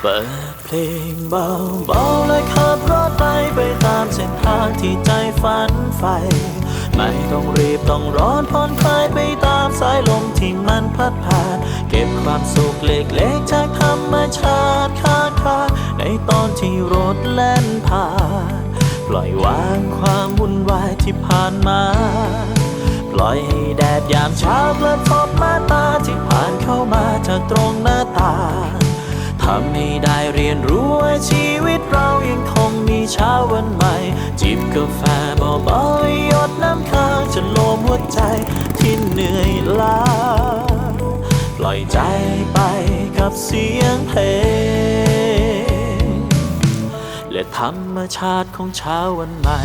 เปิดเพลงเบาๆและขับรถไปไปตามเส้นทางที่ใจฝันใฝ่ไม่ต้องรีบต้องร้อนผ่อนคลายไปตามสายลมที่มันพัดผ่าน เก็บความสุขเล็กๆจากธรรมชาติข้างทาในตอนที่รถแล่นผ่าน ปล่อยวางความวุ่นวายที่ผ่านมา ปล่อยให้แดดยามเช้ากระทบมาตาที่ผ่านเข้ามาจากตรงหน้าต่าง ทำให้ได้เรียนรู้ว่าชีวิตเรายังคงมีเช้าวันใหม่ จิบกาแฟเบาๆหยดน้ำค้างจนโลมหัวใจที่เหนื่อยล้าปล่อยใจไปกับเสียงเพลง และธรรมชาติของเช้าวันใหม่